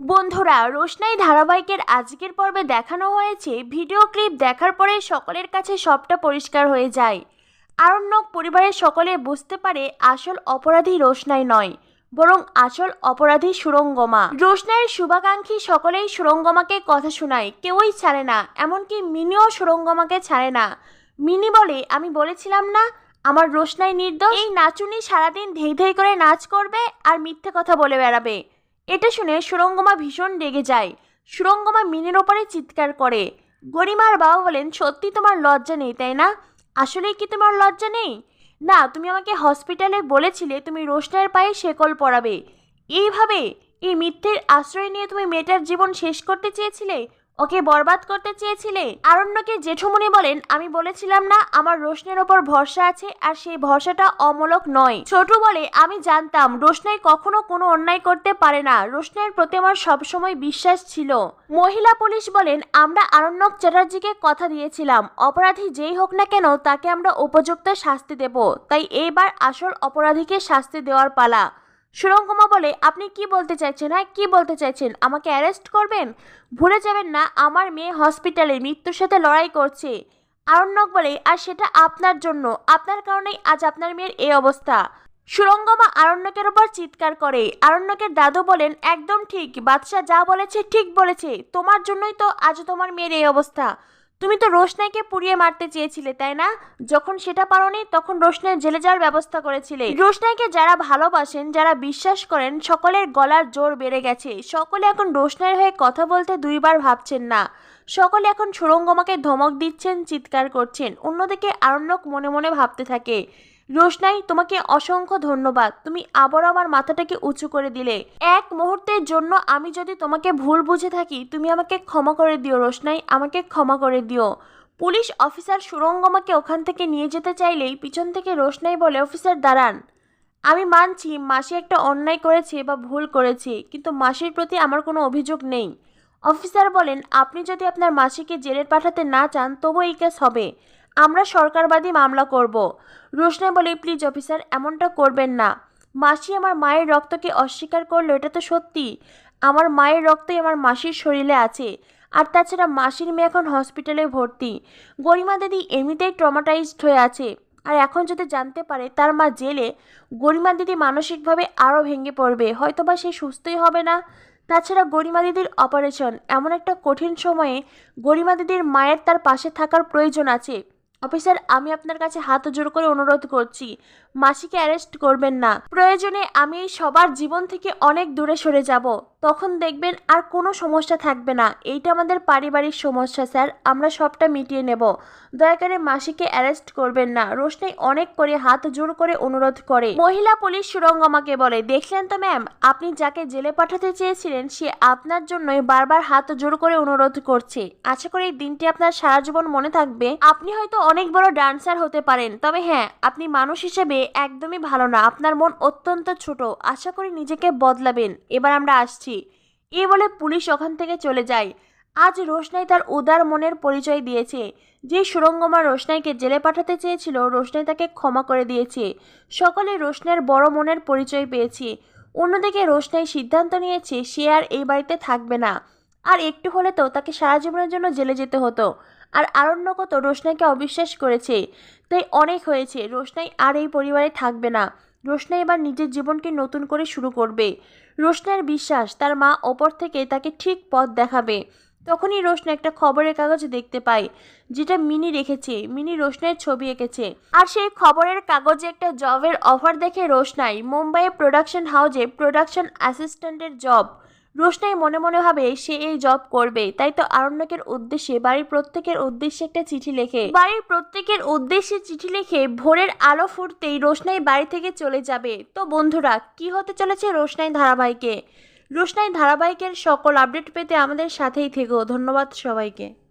বন্ধুরা, রোশনাই ধারাবাহিকের আজকের পর্বে দেখানো হয়েছে ভিডিও ক্লিপ দেখার পরে সকলের কাছে সবটা পরিষ্কার হয়ে যায়। আরণ্যক পরিবারের সকলে বুঝতে পারে আসল অপরাধী রোশনাই নয়, বরং আসল অপরাধী সুরঙ্গমা। রোশনাইয়ের শুভাকাঙ্ক্ষী সকলেই সুরঙ্গমাকে কথা শোনায়, কেউই ছাড়ে না, এমনকি মিনিও সুরঙ্গমাকে ছাড়ে না। মিনি বলে, আমি বলেছিলাম না, আমার রোশনাই নির্দোষ। এই নাচুনি সারাদিন ধেই ধেই করে নাচ করবে আর মিথ্যে কথা বলে বেড়াবে। এটা শুনে সুরঙ্গমা ভীষণ রেগে যায়। সুরঙ্গমা মিনের ওপরে চিৎকার করে। গরিমার বাবা বলেন, সত্যি তোমার লজ্জা নেই, তাই না? আসলে কি তোমার লজ্জা নেই? না, তুমি আমাকে হসপিটালে বলেছিলে তুমি রোশনের পায়ে শেকল পড়াবে এইভাবে এই মিথ্যের আশ্রয় নিয়ে তুমি মেয়েটার জীবন শেষ করতে চেয়েছিলে? ওকে বরবাদ করতে চেয়েছিলে? আরণ্যকে জেঠুমনি বলেন, আমি বলেছিলাম না, আমার রোশনের ওপর ভরসা আছে, আর সেই ভরসাটা অমূলক নয়। ছোট বলে, আমি জানতাম, রোশনাই কখনো কোনো অন্যায় করতে পারে না। রোশনের প্রতি আমার সবসময় বিশ্বাস ছিল। মহিলা পুলিশ বলেন, আমরা আরণ্যক চ্যাটার্জিকে কথা দিয়েছিলাম। অপরাধী যেই হোক না কেন, তাকে আমরা উপযুক্ত শাস্তি দেব। তাই এইবার আসল অপরাধীকে শাস্তি দেওয়ার পালা। সুরঙ্গমা বলে, আপনি কি বলতে চাইছেন হ্যাঁ? কি বলতে চাইছেন? আমাকে অ্যারেস্ট করবেন? ভুলে যাবেন না, আমার মেয়ে হসপিটালে মৃত্যুর সাথে লড়াই করছে। আরণ্যক বলে, আর সেটা আপনার জন্য। আপনার কারণেই আজ আপনার মেয়ের এই অবস্থা। সুরঙ্গমা আরণ্যকের ওপর চিৎকার করে। আরণ্যকের দাদু বলেন, একদম ঠিক। বাদশাহ যা বলেছে ঠিক বলেছে। তোমার জন্যই তো আজ তোমার মেয়ের এই অবস্থা। তুমি তো রোশনাইকে পুড়িয়ে মারতে চেয়েছিলে, তাই না? যখন সেটা পারোনি, তখন রোশনাই জেলে যাওয়ার ব্যবস্থা করেছিলে। রোশনাইকে যারা ভালোবাসেন, যারা বিশ্বাস করেন, সকলের গলার জোর বেড়ে গেছে। সকলে এখন রোশনাইয়ের হয়ে কথা বলতে দুইবার ভাবছেন না। সকলে এখন সুরঙ্গমাকে ধমক দিচ্ছেন, চিৎকার করছেন। অন্যদিকে আরণ্যক মনে মনে ভাবতে থাকে। রোশনাই, তোমাকে অসংখ্য ধন্যবাদ। তুমি আবার আমার মাথাটাকে উঁচু করে দিলে। এক মুহূর্তের জন্য আমি যদি তোমাকে ভুল বুঝে থাকি, তুমি আমাকে ক্ষমা করে দিও রোশনাই, আমাকে ক্ষমা করে দিও। পুলিশ অফিসার সুরঙ্গমাকে ওখান থেকে নিয়ে যেতে চাইলেই পিছন থেকে রোশনাই বলে, অফিসার, দাঁড়ান। আমি মানছি, মাসি একটা অন্যায় করেছে বা ভুল করেছে, কিন্তু মাসির প্রতি আমার কোনো অভিযোগ নেই। অফিসার বলেন, আপনি যদি আপনার মাসিকে জেলে পাঠাতে না চান তবু এই কেস হবে। আমরা সরকারবাদী মামলা করব। রোশনাই বলে, প্লিজ অফিসার, এমনটা করবেন না। মাসি আমার মায়ের রক্তকে অস্বীকার করল, এটা তো সত্যি। আমার মায়ের রক্তই আমার মাসির শরীরে আছে। আর তাছাড়া মাসির মেয়ে এখন হসপিটালে ভর্তি। গরিমা দিদি এমনিতেই ট্রমাটাইজড হয়ে আছে। আর এখন যদি জানতে পারে, তার মা জেলে, গরিমা দিদি মানসিকভাবে আরও ভেঙে পড়বে। হয়তোবা সে সুস্থই হবে না। তাছাড়া গরিমা দিদির অপারেশন এমন একটা কঠিন সময়ে গরিমা দিদির মায়ের তার পাশে থাকার প্রয়োজন আছে। অফিসার, আমি আপনার কাছে হাত জোর করে অনুরোধ করছি। মাসিকে অ্যারেস্ট করবেন না। প্রয়োজনে আমি সবার জীবন থেকে অনেক দূরে সরে যাব। তখন দেখবেন আর কোনো সমস্যা থাকবে না। এইটা আমাদের পারিবারিক সমস্যা, স্যার। আমরা সবটা মিটিয়ে নেব। দয়া করে মাসিকে অ্যারেস্ট করবেন না। রোশনাই অনেক করে হাত জোর করে অনুরোধ করে। মহিলা পুলিশ সুরঙ্গমাকে বলে, দেখলেন তো, ম্যাম, আপনি যাকে জেলে পাঠাতে চেয়েছিলেন, সে আপনার জন্যই বারবার হাত জোর করে অনুরোধ করছে। আশা করি দিনটি আপনার সারা জীবন মনে থাকবে। আপনি হয়তো অনেক বড় ডান্সার হতে পারেন, তবে হ্যাঁ আপনি মানুষ হিসেবে একদমই ভালো না। আপনার মন অত্যন্ত ছোট। আশা করি নিজেকে বদলাবেন। এবার আমরা আসছি। এই বলে পুলিশ ওখান থেকে চলে যায়। আজ রোশনাই তার উদার মনের পরিচয় দিয়েছে। যে সুরঙ্গমা রোশনাইকে জেলে পাঠাতে চেয়েছিল, রোশনাই তাকে ক্ষমা করে দিয়েছে। সকলে রোশনাইয়ের বড় মনের পরিচয় পেয়েছে। অন্যদিকে রোশনাই সিদ্ধান্ত নিয়েছে, সে আর এই বাড়িতে থাকবে না। আর একটু হলে তো তাকে সারা জীবনের জন্য জেলে যেতে হতো। আর আরণ্যকত রোশনাইকে অবিশ্বাস করেছে। তাই অনেক হয়েছে, রোশনাই আর এই পরিবারে থাকবে না। রোশনাই এবার নিজের জীবনকে নতুন করে শুরু করবে। রোশনার বিশ্বাস তার মা ওপর থেকে তাকে ঠিক পথ দেখাবে। তখনই রোশনা একটা খবরের কাগজ দেখতে পায়, যেটা মিনি রেখেছে। মিনি রোশনের ছবি এঁকেছে। আর সেই খবরের কাগজে একটা জবের অফার দেখে রোশনাই মুম্বাইয়ে প্রোডাকশন হাউজে প্রোডাকশন অ্যাসিস্ট্যান্টের জব। রোশনাই মনে মনে ভাবে, সে এই জব করবে তাই তো আরণ্যকের উদ্দেশ্যে, বাড়ির প্রত্যেকের উদ্দেশ্যে একটা চিঠি লেখে। বাড়ির প্রত্যেকের উদ্দেশ্যে চিঠি লিখে, ভোরের আলো ফুটতেই রোশনাই বাড়ি থেকে চলে যাবে। তো বন্ধুরা, কি হতে চলেছে রোশনাই ধারাবাহিকে? রোশনাই ধারাবাহিকের সকল আপডেট পেতে আমাদের সাথেই থেকো। ধন্যবাদ সবাইকে।